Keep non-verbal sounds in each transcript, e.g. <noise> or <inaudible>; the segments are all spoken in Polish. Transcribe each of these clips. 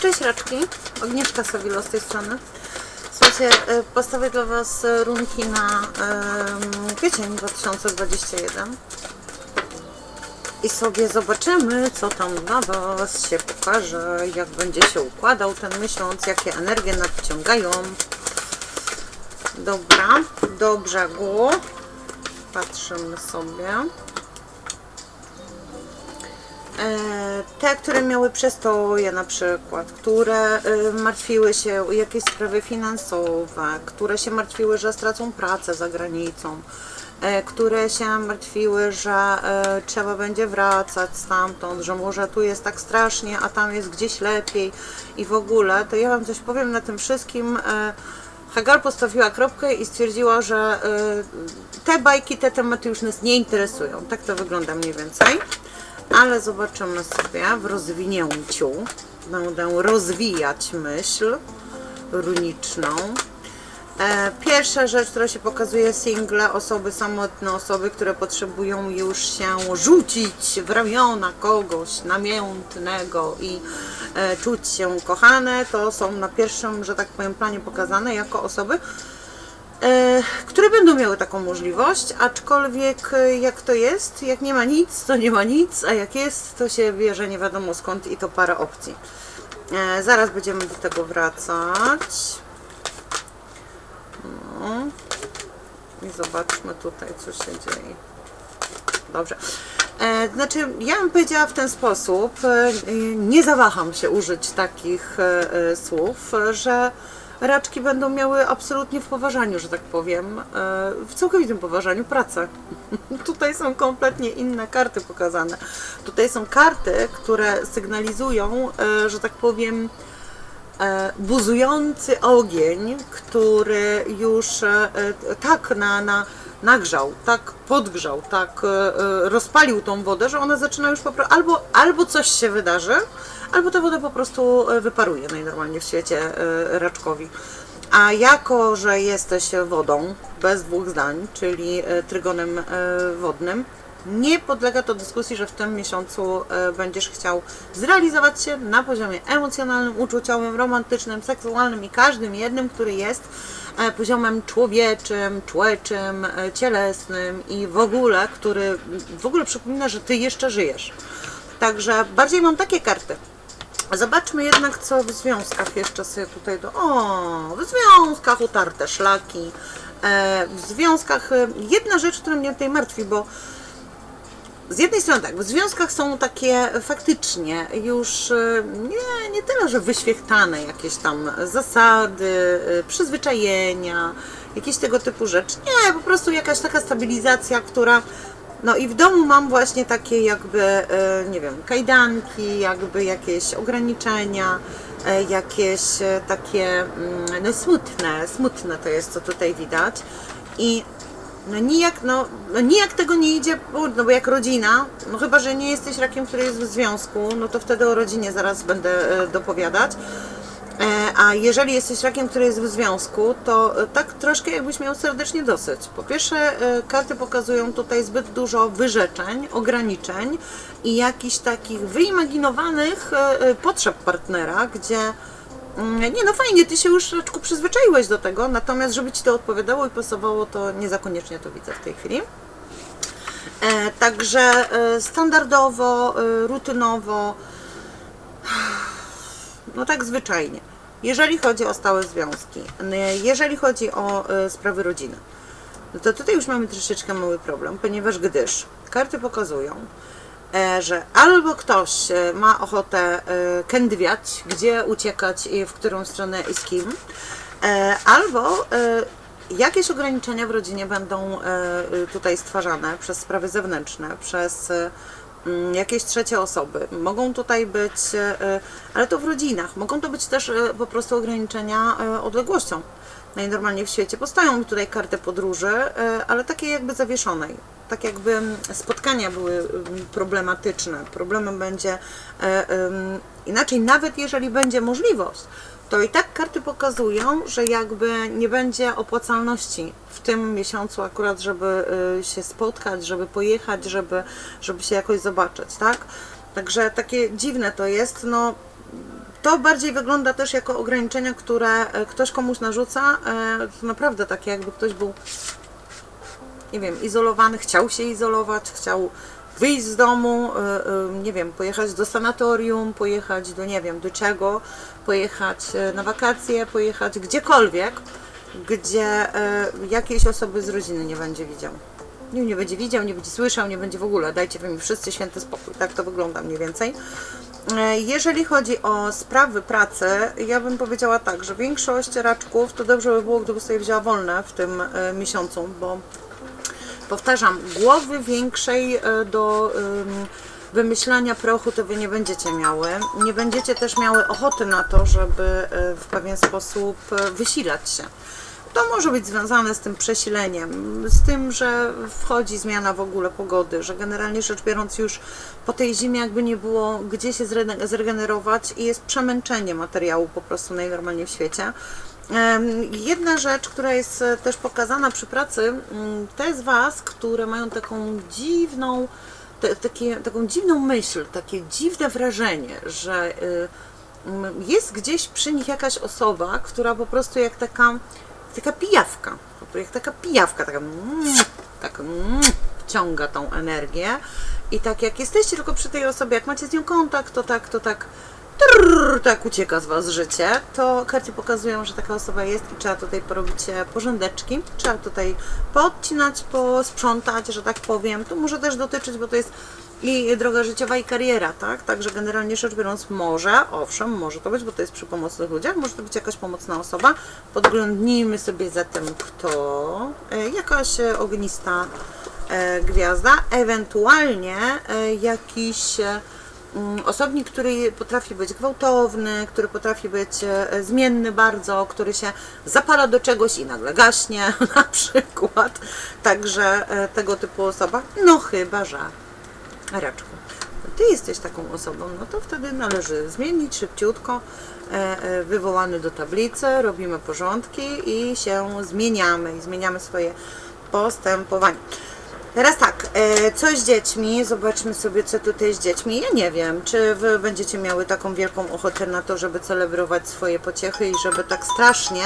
Cześć Raczki, Agnieszka Sawilo z tej strony. Słuchajcie, e, postawię dla Was runki na em, kwiecień 2021 i sobie zobaczymy, co tam dla Was się pokaże, jak będzie się układał ten miesiąc, jakie energie nadciągają. Dobra, do brzegu. Patrzymy sobie. E, Te, które miały przestoje na przykład, które e, martwiły się o jakieś sprawy finansowe, które się martwiły, że stracą pracę za granicą, e, które się martwiły, że trzeba będzie wracać stamtąd, że może tu jest tak strasznie, a tam jest gdzieś lepiej i w ogóle, to ja Wam coś powiem na tym wszystkim. Hagar postawiła kropkę i stwierdziła, że te bajki, te tematy już nas nie interesują. Tak to wygląda mniej więcej. Ale zobaczymy sobie w rozwinięciu. Będę rozwijać myśl runiczną. E, Pierwsza rzecz, która się pokazuje, single, osoby samotne, osoby, które potrzebują już się rzucić w ramiona kogoś namiętnego i e, czuć się kochane, to są na pierwszym, że tak powiem, planie pokazane jako osoby, które będą miały taką możliwość, aczkolwiek e, jak to jest, jak nie ma nic, to nie ma nic, a jak jest, to się bierze nie wiadomo skąd i to parę opcji. E, Zaraz będziemy do tego wracać. No. I zobaczmy tutaj, co się dzieje. Dobrze. E, znaczy, ja bym powiedziała w ten sposób, e, nie zawaham się użyć takich e, e, słów, e, że raczki będą miały absolutnie w poważaniu, że tak powiem, e, w całkowitym poważaniu pracę. <laughs> Tutaj są kompletnie inne karty pokazane. Tutaj są karty, które sygnalizują, e, że tak powiem, e, buzujący ogień, który już tak na, na, nagrzał, tak podgrzał, tak rozpalił tą wodę, że ona zaczyna już po prostu, albo, albo coś się wydarzy, albo ta woda po prostu e, wyparuje najnormalniej w świecie e, raczkowi. A jako, że jesteś wodą, bez dwóch zdań, czyli e, trygonem wodnym, nie podlega to dyskusji, że w tym miesiącu będziesz chciał zrealizować się na poziomie emocjonalnym, uczuciowym, romantycznym, seksualnym i każdym jednym, który jest poziomem człowieczym, człeczym, cielesnym i w ogóle, który w ogóle przypomina, że ty jeszcze żyjesz. Także bardziej mam takie karty. Zobaczmy jednak, co w związkach jeszcze sobie tutaj do. O, w związkach utarte szlaki. E, w związkach e, jedna rzecz, która mnie tutaj martwi, bo z jednej strony tak, w związkach są takie faktycznie już e, nie, nie tyle, że wyświechtane jakieś tam zasady, przyzwyczajenia, jakieś tego typu rzeczy. Nie, po prostu jakaś taka stabilizacja, która. No i w domu mam właśnie takie jakby, e, nie wiem, kajdanki, jakby jakieś ograniczenia, e, jakieś e, takie, mm, no smutne, smutne to jest, co tutaj widać. I no nijak, no, no nijak tego nie idzie, bo, no bo jak rodzina, no chyba, że nie jesteś rakiem, który jest w związku, no to wtedy o rodzinie zaraz będę dopowiadać. E, A jeżeli jesteś rakiem, który jest w związku, to e, tak troszkę jakbyś miał serdecznie dosyć. Po pierwsze, e, karty pokazują tutaj zbyt dużo wyrzeczeń, ograniczeń i jakichś takich wyimaginowanych potrzeb partnera, gdzie Mm, Nie, no fajnie, ty się już raczku przyzwyczaiłeś do tego, natomiast żeby ci to odpowiadało i pasowało, to nie zakoniecznie to widzę w tej chwili. Także standardowo, rutynowo, no tak zwyczajnie. Jeżeli chodzi o stałe związki, jeżeli chodzi o e, sprawy rodziny, no to tutaj już mamy troszeczkę mały problem, ponieważ gdyż karty pokazują, e, że albo ktoś e, ma ochotę kędwiać, gdzie uciekać i w którą stronę i z kim, albo jakieś ograniczenia w rodzinie będą tutaj stwarzane przez sprawy zewnętrzne, przez jakieś trzecie osoby. Mogą tutaj być, e, ale to w rodzinach, mogą to być też e, po prostu ograniczenia e, odległością. Najnormalniej w świecie powstają mi tutaj karty podróży, e, ale takiej jakby zawieszonej. Tak jakby mm, spotkania były mm, problematyczne. Problemem będzie e, inaczej, nawet jeżeli będzie możliwość, to i tak karty pokazują, że jakby nie będzie opłacalności w tym miesiącu akurat, żeby y, się spotkać, żeby pojechać, żeby, żeby się jakoś zobaczyć, tak? Także takie dziwne to jest, no to bardziej wygląda też jako ograniczenia, które e, ktoś komuś narzuca. e, To naprawdę takie, jakby ktoś był, nie wiem, izolowany, chciał się izolować, chciał wyjść z domu, e, nie wiem, pojechać do sanatorium, pojechać do nie wiem, do czego, pojechać na wakacje, pojechać gdziekolwiek, gdzie jakiejś osoby z rodziny nie będzie widział. Nie, nie będzie widział, nie będzie słyszał, nie będzie w ogóle. Dajcie mi wszyscy święty spokój. Tak to wygląda mniej więcej. E, Jeżeli chodzi o sprawy pracy, ja bym powiedziała tak, że większość raczków to dobrze by było, gdyby sobie wzięła wolne w tym e, miesiącu, bo powtarzam, głowy większej e, do ym, wymyślania prochu to wy nie będziecie miały. Nie będziecie też miały ochoty na to, żeby w pewien sposób wysilać się. To może być związane z tym przesileniem, z tym, że wchodzi zmiana w ogóle pogody, że generalnie rzecz biorąc już po tej zimie jakby nie było gdzie się zre- zregenerować i jest przemęczenie materiału po prostu najnormalniej w świecie. Jedna rzecz, która jest e, też pokazana przy pracy, mm, te z Was, które mają taką dziwną, te, takie, taką dziwną myśl, takie dziwne wrażenie, że y, jest gdzieś przy nich jakaś osoba, która po prostu jak taka, taka pijawka, jak taka pijawka, taka, mm, tak mm, wciąga tą energię. I tak jak jesteście tylko przy tej osobie, jak macie z nią kontakt, to tak, to tak trrr, tak ucieka z Was życie, to karty pokazują, że taka osoba jest i trzeba tutaj porobić e, porządeczki, trzeba tutaj poodcinać, posprzątać, że tak powiem. To może też dotyczyć, bo to jest i droga życiowa i kariera, tak? Także generalnie rzecz biorąc może, owszem, może to być, bo to jest przy pomocnych ludziach, może to być jakaś pomocna osoba. Podglądnijmy sobie zatem kto, e, jakaś ognista e, gwiazda, ewentualnie jakiś osobnik, który potrafi być gwałtowny, który potrafi być e, zmienny bardzo, który się zapala do czegoś i nagle gaśnie, <laughs> na przykład. Także e, tego typu osoba, no chyba, że Raczku, ty jesteś taką osobą, no to wtedy należy zmienić szybciutko, e, wywołany do tablicy, robimy porządki i się zmieniamy i zmieniamy swoje postępowanie. Teraz tak, e, co z dziećmi? Zobaczmy sobie, co tutaj z dziećmi. Ja nie wiem, czy wy będziecie miały taką wielką ochotę na to, żeby celebrować swoje pociechy i żeby tak strasznie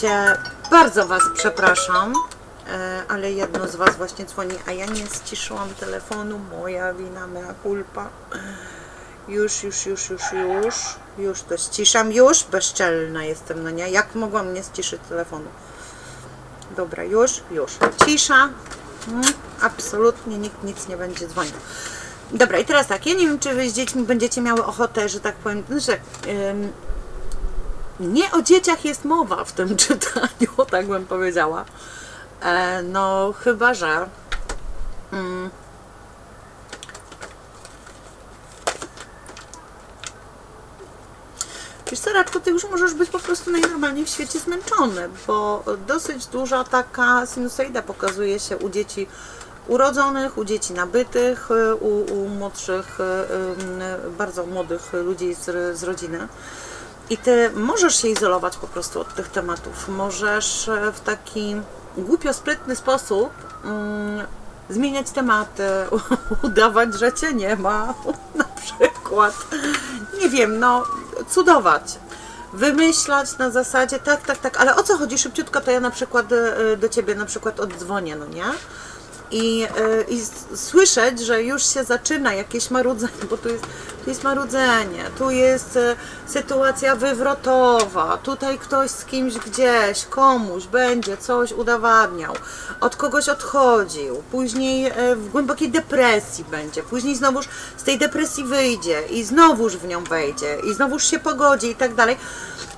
się. Bardzo Was przepraszam, e, ale jedno z Was właśnie dzwoni, a ja nie ściszyłam telefonu. Moja wina, mea culpa. Już, już, już, już, już. Już to ściszam. Już bezczelna jestem, no nie? Jak mogłam nie ściszyć telefonu? Dobra, już, już. Cisza. Mm, absolutnie nikt nic nie będzie dzwonił. Dobra, i teraz tak, ja nie wiem, czy wy z dziećmi będziecie miały ochotę, że tak powiem, że ym, nie o dzieciach jest mowa w tym <laughs> czytaniu, tak bym powiedziała. E, no, chyba że. Mm, Wiesz co, ty już możesz być po prostu najnormalniej w świecie zmęczony, bo dosyć duża taka sinusoida pokazuje się u dzieci urodzonych, u dzieci nabytych, u, u młodszych, y, y, bardzo młodych ludzi z, z rodziny. I ty możesz się izolować po prostu od tych tematów. Możesz e, w taki głupio sprytny sposób mm, zmieniać tematy, <laughs> udawać, że cię nie ma, <laughs> na przykład. Nie wiem, no, cudować. Wymyślać na zasadzie, tak, tak, tak, ale o co chodzi szybciutko, to ja na przykład e, do ciebie na przykład oddzwonię, no nie? I, y, i słyszeć, że już się zaczyna jakieś marudzenie, bo tu jest, tu jest marudzenie, tu jest y, sytuacja wywrotowa, tutaj ktoś z kimś gdzieś, komuś będzie coś udowadniał, od kogoś odchodził, później y, w głębokiej depresji będzie, później znowuż z tej depresji wyjdzie i znowuż w nią wejdzie i znowuż się pogodzi i tak dalej.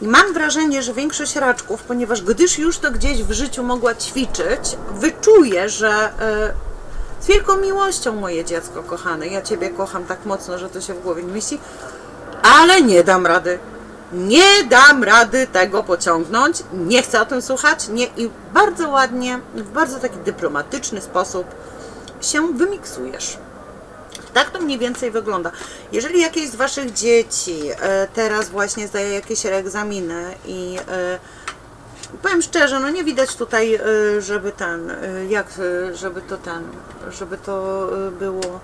I Mam wrażenie, że większość raczków, ponieważ gdyż już to gdzieś w życiu mogła ćwiczyć, wyczuje, że e, z wielką miłością moje dziecko kochane, ja Ciebie kocham tak mocno, że to się w głowie nie mieści, ale nie dam rady. Nie dam rady tego pociągnąć, nie chcę o tym słuchać, nie i bardzo ładnie, w bardzo taki dyplomatyczny sposób się wymiksujesz. Tak to mniej więcej wygląda. Jeżeli jakieś z Waszych dzieci e, teraz właśnie zdaje jakieś egzaminy i e, powiem szczerze, no nie widać tutaj, e, żeby ten, jak, żeby to ten, żeby to było,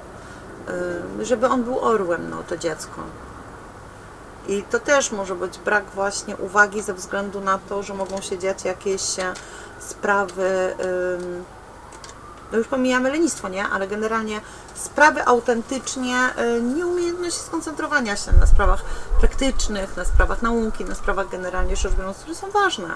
żeby on był orłem, no to dziecko. I to też może być brak właśnie uwagi ze względu na to, że mogą się dziać jakieś sprawy. No już pomijamy lenistwo, nie? Ale generalnie sprawy autentycznie, y, nieumiejętność skoncentrowania się na sprawach praktycznych, na sprawach nauki, na sprawach generalnie rzecz biorąc, które są ważne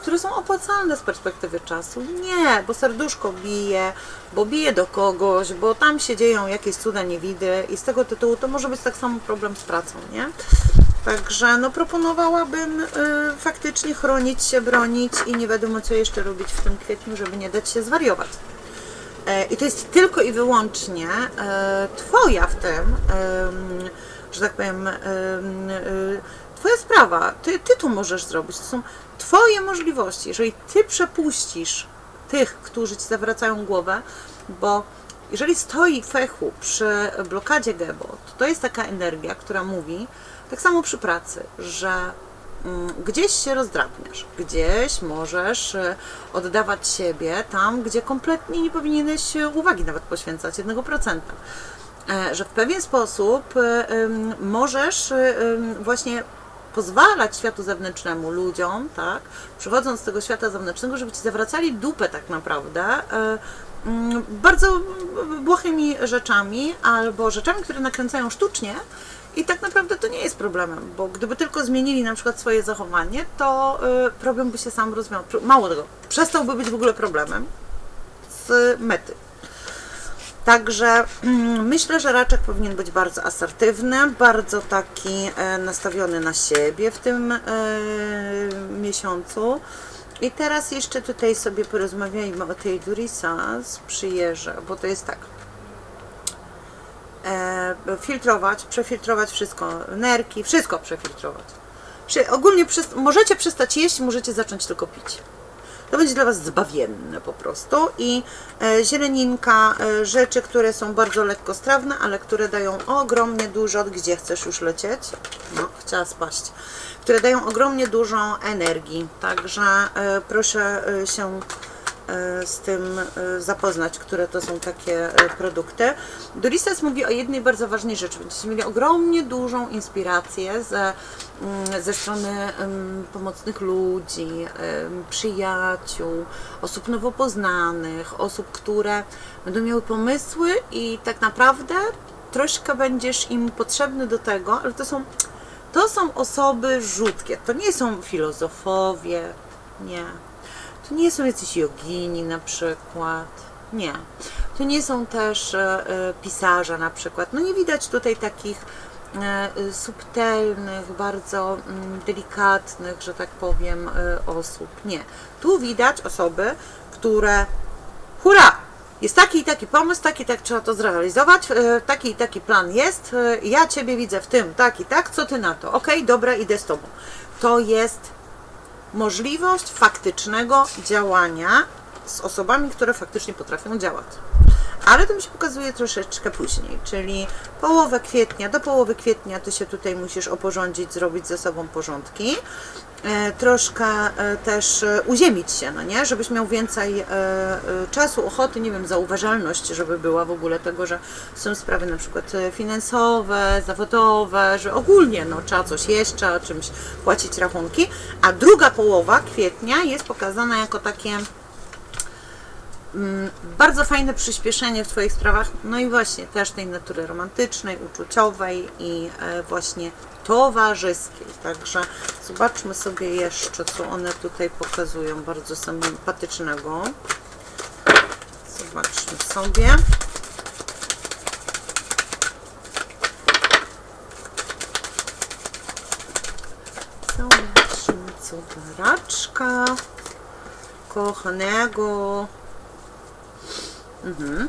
które są opłacalne z perspektywy czasu. Nie, bo serduszko bije, bo bije do kogoś, bo tam się dzieją jakieś cuda niewidy i z tego tytułu to może być tak samo problem z pracą, nie? Także no proponowałabym y, faktycznie chronić się, bronić i nie wiadomo co jeszcze robić w tym kwietniu, żeby nie dać się zwariować. E, I to jest tylko i wyłącznie e, Twoja w tym, że tak powiem, em, e, Twoja sprawa. Ty, ty to możesz zrobić. To są Twoje możliwości. Jeżeli Ty przepuścisz tych, którzy Ci zawracają głowę, bo jeżeli stoi fechu przy blokadzie Gebo, to to jest taka energia, która mówi, tak samo przy pracy, że gdzieś się rozdrabniasz, gdzieś możesz e, oddawać siebie tam, gdzie kompletnie nie powinieneś e, uwagi nawet poświęcać 1%. E, Że w pewien sposób możesz właśnie pozwalać światu zewnętrznemu, ludziom, tak, przychodząc z tego świata zewnętrznego, żeby ci zawracali dupę tak naprawdę, e, bardzo błahymi rzeczami albo rzeczami, które nakręcają sztucznie i tak naprawdę to nie jest problemem, bo gdyby tylko zmienili na przykład swoje zachowanie, to y, problem by się sam rozwiązał. Mało tego, przestałby być w ogóle problemem z mety. Także mm, myślę, że raczek powinien być bardzo asertywny, bardzo taki e, nastawiony na siebie w tym e, miesiącu. I teraz jeszcze tutaj sobie porozmawiajmy o tej Durisa z przyjeżdża, bo to jest tak. E, filtrować, przefiltrować wszystko, nerki, wszystko przefiltrować. Przy, ogólnie możecie przestać jeść, możecie zacząć tylko pić. To będzie dla Was zbawienne po prostu. I e, zieleninka, e, rzeczy, które są bardzo lekkostrawne, ale które dają ogromnie dużo, gdzie chcesz już lecieć? No, chciała spaść. Które dają ogromnie dużo energii. Także e, proszę e, się z tym e, zapoznać, które to są takie e, produkty. Duristas mówi o jednej bardzo ważnej rzeczy. Będziecie mieli ogromnie dużą inspirację ze, mm, ze strony pomocnych ludzi, przyjaciół, osób nowo poznanych, osób, które będą miały pomysły i tak naprawdę troszkę będziesz im potrzebny do tego, ale to są, to są osoby rzutkie, to nie są filozofowie, nie. To nie są jacyś jogini na przykład. Nie. To nie są też e, e, pisarze na przykład. No nie widać tutaj takich e, subtelnych, bardzo mm, delikatnych, że tak powiem, osób. Nie. Tu widać osoby, które hurra! Jest taki i taki pomysł, taki i tak trzeba to zrealizować, taki i taki plan jest, ja Ciebie widzę w tym, tak i tak, co Ty na to? Okej, dobra, idę z Tobą. To jest możliwość faktycznego działania z osobami, które faktycznie potrafią działać. Ale to mi się pokazuje troszeczkę później, czyli połowę kwietnia, do połowy kwietnia ty się tutaj musisz oporządzić, zrobić ze sobą porządki, troszkę e, też e, uziemić się, no nie, żebyś miał więcej e, e, czasu, ochoty, nie wiem, zauważalność, żeby była w ogóle tego, że są sprawy na przykład e, finansowe, zawodowe, że ogólnie no, trzeba coś jeść, trzeba czymś płacić rachunki, a druga połowa kwietnia jest pokazana jako takie bardzo fajne przyspieszenie w Twoich sprawach, no i właśnie też tej natury romantycznej, uczuciowej i e, właśnie towarzyskiej. Także zobaczmy sobie jeszcze, co one tutaj pokazują bardzo sympatycznego. Zobaczmy sobie. Zobaczmy, co baraczka kochanego Mhm.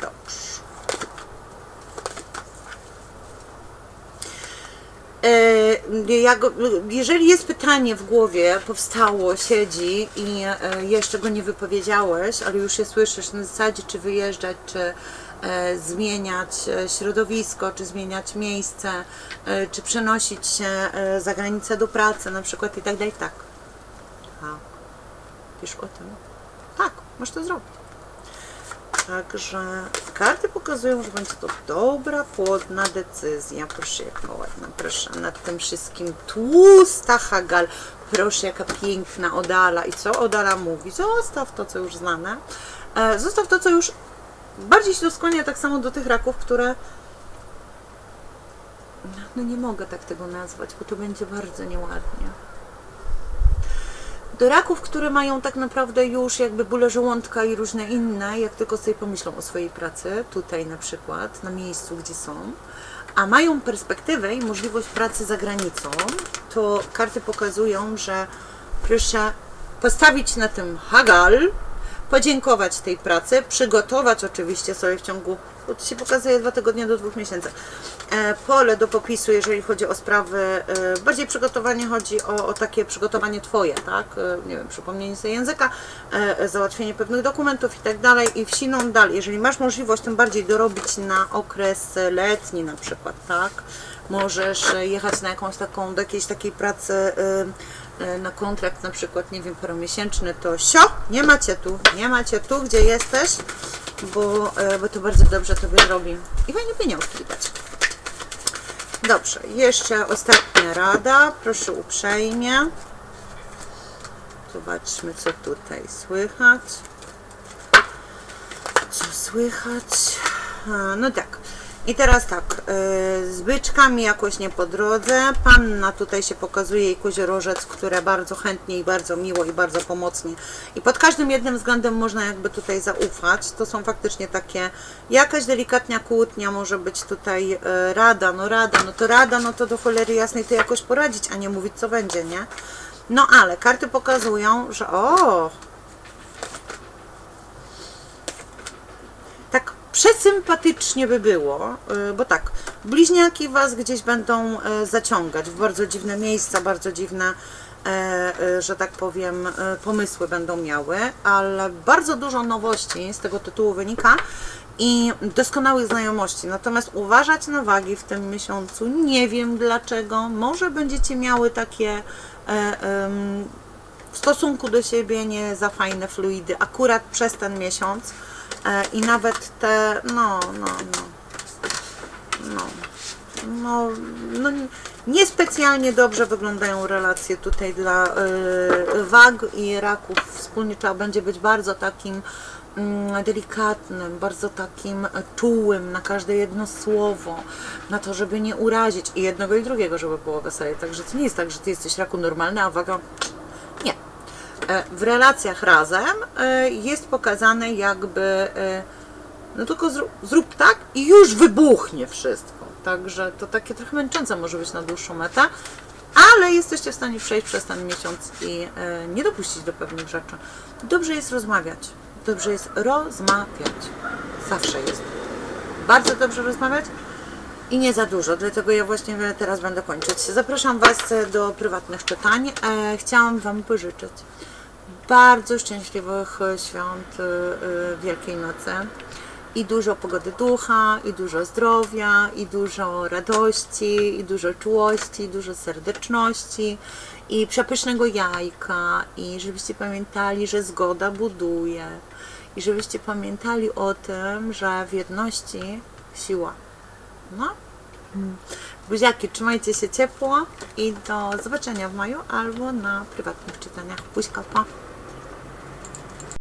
Dobrze. E, ja go, jeżeli jest pytanie w głowie, powstało, siedzi i e, jeszcze go nie wypowiedziałeś, ale już je słyszysz na zasadzie, czy wyjeżdżać, czy e, zmieniać środowisko, czy zmieniać miejsce, czy przenosić się za granicę do pracy na przykład i tak dalej, tak. Tak. Wiesz o tym? Możesz to zrobić. Także karty pokazują, że będzie to dobra, płodna decyzja. Proszę, jaka ładna, proszę. Nad tym wszystkim tłusta Hagal. Proszę, jaka piękna Odala. I co Odala mówi? Zostaw to, co już znane. E, zostaw to, co już bardziej się to skłania tak samo do tych raków, które no nie mogę tak tego nazwać, bo to będzie bardzo nieładnie. Do raków, które mają tak naprawdę już jakby bóle żołądka i różne inne, jak tylko sobie pomyślą o swojej pracy, tutaj na przykład, na miejscu, gdzie są, a mają perspektywę i możliwość pracy za granicą, to karty pokazują, że proszę postawić na tym hagal, podziękować tej pracy, przygotować oczywiście sobie w ciągu, bo to się pokazuje dwa tygodnie do dwóch miesięcy, e, pole do popisu, jeżeli chodzi o sprawy, e, bardziej przygotowanie chodzi o, o takie przygotowanie Twoje, tak, e, nie wiem, przypomnienie sobie języka, załatwienie pewnych dokumentów i tak dalej i wsiną dalej, jeżeli masz możliwość tym bardziej dorobić na okres letni na przykład, tak, możesz jechać na jakąś taką, do jakiejś takiej pracy na kontrakt na przykład, nie wiem, paromiesięczny, to sio, nie macie tu, nie macie tu, gdzie jesteś, bo, e, bo to bardzo dobrze tobie robi i fajnie pieniążki dać. Dobrze, jeszcze ostatnia rada, proszę uprzejmie. Zobaczmy, co tutaj słychać. Co słychać? A, No tak. I teraz tak, yy, z byczkami jakoś nie po drodze. Panna tutaj się pokazuje i koziorożec, które bardzo chętnie i bardzo miło i bardzo pomocnie. I pod każdym jednym względem można jakby tutaj zaufać. To są faktycznie takie, jakaś delikatnia kłótnia może być tutaj yy, rada, no rada, no to rada, no to do cholery jasnej to jakoś poradzić, a nie mówić co będzie, nie? No ale karty pokazują, że o, tak przesympatycznie by było, y, bo tak, bliźniaki Was gdzieś będą e, zaciągać w bardzo dziwne miejsca, bardzo dziwne, e, e, że tak powiem, pomysły będą miały, ale bardzo dużo nowości z tego tytułu wynika i doskonałych znajomości. Natomiast uważać na wagi w tym miesiącu, nie wiem dlaczego, może będziecie miały takie w stosunku do siebie nie za fajne fluidy, akurat przez ten miesiąc. E, I nawet te, no, no, no, no, no, no niespecjalnie dobrze wyglądają relacje tutaj dla y, wag i raków. Wspólnie trzeba będzie być bardzo takim mm, delikatnym, bardzo takim czułym na każde jedno słowo, na to, żeby nie urazić i jednego i drugiego, żeby było weselej. Także to nie jest tak, że ty jesteś raku normalny, a waga w relacjach razem e, jest pokazane jakby e, no tylko zrób, zrób tak i już wybuchnie wszystko. Także to takie trochę męczące może być na dłuższą metę, ale jesteście w stanie przejść przez ten miesiąc i e, nie dopuścić do pewnych rzeczy. Dobrze jest rozmawiać. Dobrze jest rozmawiać. Zawsze jest. Bardzo dobrze rozmawiać i nie za dużo, dlatego ja właśnie teraz będę kończyć. Zapraszam Was do prywatnych czytań. E, chciałam Wam pożyczyć bardzo szczęśliwych świąt y, y, Wielkiej Nocy i dużo pogody ducha, i dużo zdrowia, i dużo radości, i dużo czułości, i dużo serdeczności, i przepysznego jajka, i żebyście pamiętali, że zgoda buduje, i żebyście pamiętali o tym, że w jedności siła. No, Buziaki, trzymajcie się ciepło i do zobaczenia w maju albo na prywatnych czytaniach. Buźka, pa!